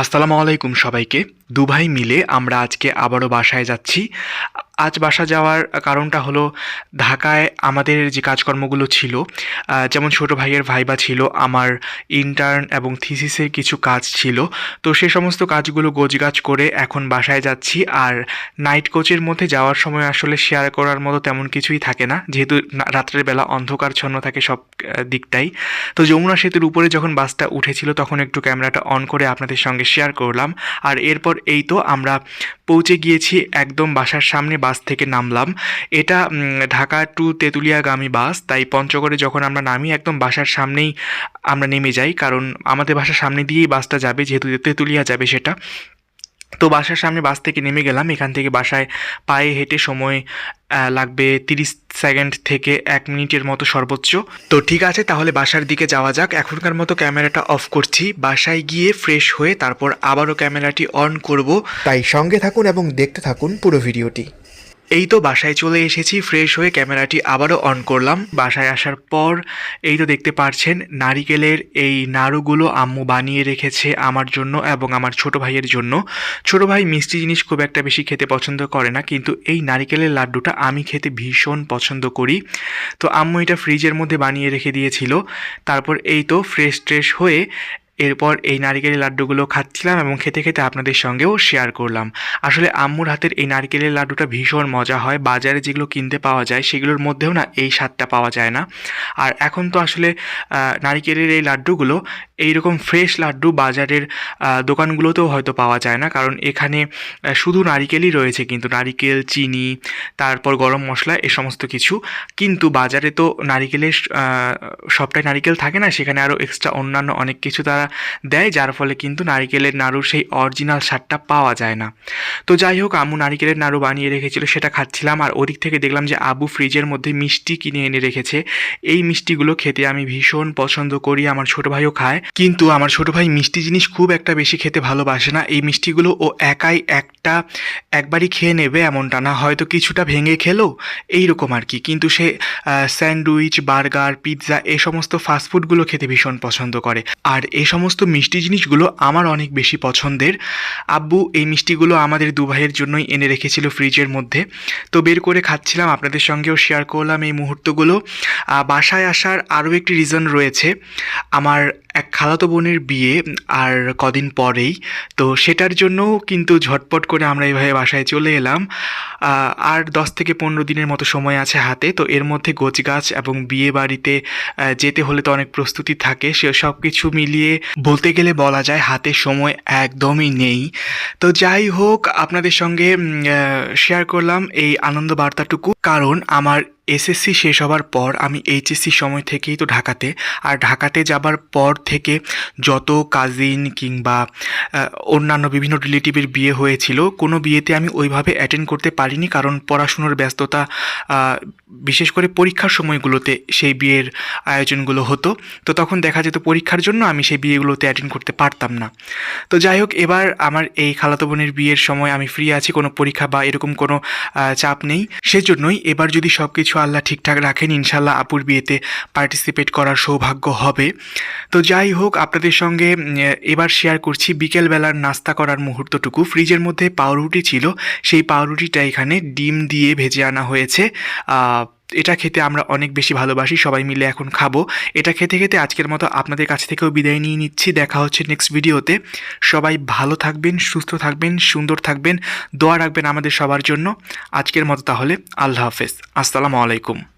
আসসালামু আলাইকুম সবাইকে। দুভাই মিলে আমরা আজকে আবারও বাসায় যাচ্ছি। আজ বাসা যাওয়ার কারণটা হলো ঢাকায় আমাদের যে কাজকর্মগুলো ছিল যেমন ছোট ভাইয়ের ভাইবা ছিল, আমার ইন্টার্ন এবং থিসিসের কিছু কাজ ছিল। তো সে সমস্ত কাজগুলো গোছগাছ করে এখন বাসায় যাচ্ছি। আর নাইট কোচের মধ্যে যাওয়ার সময় আসলে শেয়ার করার মতো তেমন কিছুই থাকে না। যেহেতু রাত্রের বেলা অন্ধকারচ্ছন্ন থাকে সব দিকটাই। তো যমুনা সেতুর উপরে যখন বাসটা উঠেছিল, তখন একটু ক্যামেরাটা অন করে আপনাদের সঙ্গে শেয়ার করলাম। আর এরপর এই তো আমরা পৌঁছে গিয়েছি একদম বাসার সামনে বাস থেকে নামলাম। এটা ঢাকা টু তেঁতুলিয়াগামী বাস। তাই পঞ্চগড়ে যখন আমরা নামি, একদম বাসার সামনেই আমরা নেমে যাই। কারণ আমাদের বাসার সামনে দিয়েই বাসটা যাবে, যেহেতু তেঁতুলিয়া যাবে সেটা। তো বাসার সামনে বাস থেকে নেমে গেলাম। এখান থেকে বাসায় পায়ে হেঁটে সময় লাগবে তিরিশ সেকেন্ড থেকে এক মিনিটের মতো সর্বোচ্চ। তো ঠিক আছে, তাহলে বাসার দিকে যাওয়া যাক। এখনকার মতো ক্যামেরাটা অফ করছি। বাসায় গিয়ে ফ্রেশ হয়ে তারপর আবারও ক্যামেরাটি অন করব। তাই সঙ্গে থাকুন এবং দেখতে থাকুন পুরো ভিডিওটি। এই তো বাসায় চলে এসেছি ফ্রেশ হয়ে ক্যামেরাটি আবারও অন করলাম। বাসায় আসার পর এই তো দেখতে পারছেন, নারিকেলের এই নাড়ুগুলো আম্মু বানিয়ে রেখেছে আমার জন্য এবং আমার ছোট ভাইয়ের জন্য। ছোট ভাই মিষ্টি জিনিস খুব একটা বেশি খেতে পছন্দ করে না, কিন্তু এই নারিকেলের লাড্ডুটা আমি খেতে ভীষণ পছন্দ করি। তো আম্মু এটা ফ্রিজের মধ্যে বানিয়ে রেখে দিয়েছিল। তারপর এই তো ফ্রেশ ট্রেশ হয়ে এরপর এই নারিকেলের লাড্ডুগুলো খাচ্ছিলাম এবং খেতে খেতে আপনাদের সঙ্গেও শেয়ার করলাম। আসলে আম্মুর হাতের এই নারকেলের লাড্ডুটা ভীষণ মজা হয়। বাজারে যেগুলো কিনতে পাওয়া যায়, সেগুলোর মধ্যেও না এই স্বাদটা পাওয়া যায় না। আর এখন তো আসলে নারিকেলের এই লাড্ডুগুলো এইরকম ফ্রেশ লাড্ডু বাজারের দোকানগুলোতেও হয়তো পাওয়া যায় না। কারণ এখানে শুধু নারিকেলই রয়েছে কিন্তু নারিকেল, চিনি, তারপর গরম মশলা এ সমস্ত কিছু। কিন্তু বাজারে তো নারিকেলের সবটাই নারিকেল থাকে না, সেখানে আরও এক্সট্রা অন্যান্য অনেক কিছু তারা দেয়, যার ফলে কিন্তু নারিকেলের নাড়ুর সেই অরিজিনাল স্বাদটা পাওয়া যায় না। তো যাই হোক, আম্মু নারিকেলের নাড়ু বানিয়ে রেখেছিল, সেটা খাচ্ছিলাম। আর ওদিক থেকে দেখলাম যে আবু ফ্রিজের মধ্যে মিষ্টি কিনে এনে রেখেছে। এই মিষ্টিগুলো খেতে আমি ভীষণ পছন্দ করি, আমার ছোট ভাইও খায়। কিন্তু আমার ছোট ভাই মিষ্টি জিনিস খুব একটা বেশি খেতে ভালোবাসে না। এই মিষ্টিগুলো ও একাই একটা একবারই খেয়ে নেবে, এমনটা না। হয়তো কিছুটা ভেঙে খেলো, এইরকম আর কি। কিন্তু সে স্যান্ডউইচ, বার্গার, পিৎজা এই সমস্ত ফাস্টফুডগুলো খেতে ভীষণ পছন্দ করে। আর এই সমস্ত মিষ্টি জিনিসগুলো আমার অনেক বেশি পছন্দের। আব্বু এই মিষ্টিগুলো আমাদের দু ভাইয়ের জন্যই এনে রেখেছিল ফ্রিজের মধ্যে। তো বের করে খাচ্ছিলাম, আপনাদের সঙ্গেও শেয়ার করলাম এই মুহূর্তগুলো। বাসায় আসার আরও একটি রিজন রয়েছে। আমার এক খালাতো বোনের বিয়ে আর কদিন পরেই। তো সেটার জন্যও কিন্তু ঝটপট করে আমরা এইভাবে বাসায় চলে এলাম। আর দশ থেকে পনেরো দিনের মতো সময় আছে হাতে। তো এর মধ্যে গোছগাছ এবং বিয়ে বাড়িতে যেতে হলে তো অনেক প্রস্তুতি থাকে। সে সব কিছু মিলিয়ে বলতে গেলে বলা যায় হাতে সময় একদমই নেই। তো যাই হোক, আপনাদের সঙ্গে শেয়ার করলাম এই আনন্দ বার্তাটুকু কারণ আমার এসএসসি শেষ হওয়ার পর আমি এইচএসসি সময় থেকেই তো ঢাকাতে। আর ঢাকাতে যাবার পর থেকে যত কাজিন কিংবা অন্যান্য বিভিন্ন রিলেটিভের বিয়ে হয়েছিল, কোনো বিয়েতে আমি ওইভাবে অ্যাটেন্ড করতে পারিনি কারণ পড়াশুনোর ব্যস্ততা বিশেষ করে পরীক্ষার সময়গুলোতে সেই বিয়ের আয়োজনগুলো হতো। তো তখন দেখা যেত পরীক্ষার জন্য আমি সেই বিয়েগুলোতে অ্যাটেন্ড করতে পারতাম না। তো যাই হোক, এবার আমার এই খালাতো বোনের বিয়ের সময় আমি ফ্রি আছি, কোনো পরীক্ষা বা এরকম কোনো চাপ নেই। সেজন্যই এবার যদি সব কিছু আল্লাহ ঠিকঠাক রাখেন ইনশাল্লাহ আপুর বিয়েতে পার্টিসিপেট করার সৌভাগ্য হবে। তো যাই হোক, আপনাদের সঙ্গে এবার শেয়ার করছি বিকেলবেলার নাস্তা করার মুহূর্তটুকু। ফ্রিজের মধ্যে পাউরুটি ছিল, সেই পাউরুটিটা এখানে ডিম দিয়ে ভেজে আনা হয়েছে। এটা খেতে আমরা অনেক বেশি ভালোবাসি, সবাই মিলে এখন খাব। এটা খেতে খেতে আজকের মতো আপনাদের কাছ থেকেও বিদায় নিয়ে নিচ্ছি, দেখা হচ্ছে নেক্সট ভিডিওতে সবাই ভালো থাকবেন, সুস্থ থাকবেন, সুন্দর থাকবেন, দোয়া রাখবেন আমাদের সবার জন্য। আজকের মতো তাহলে, আল্লাহ হাফেজ। আসসালামু আলাইকুম।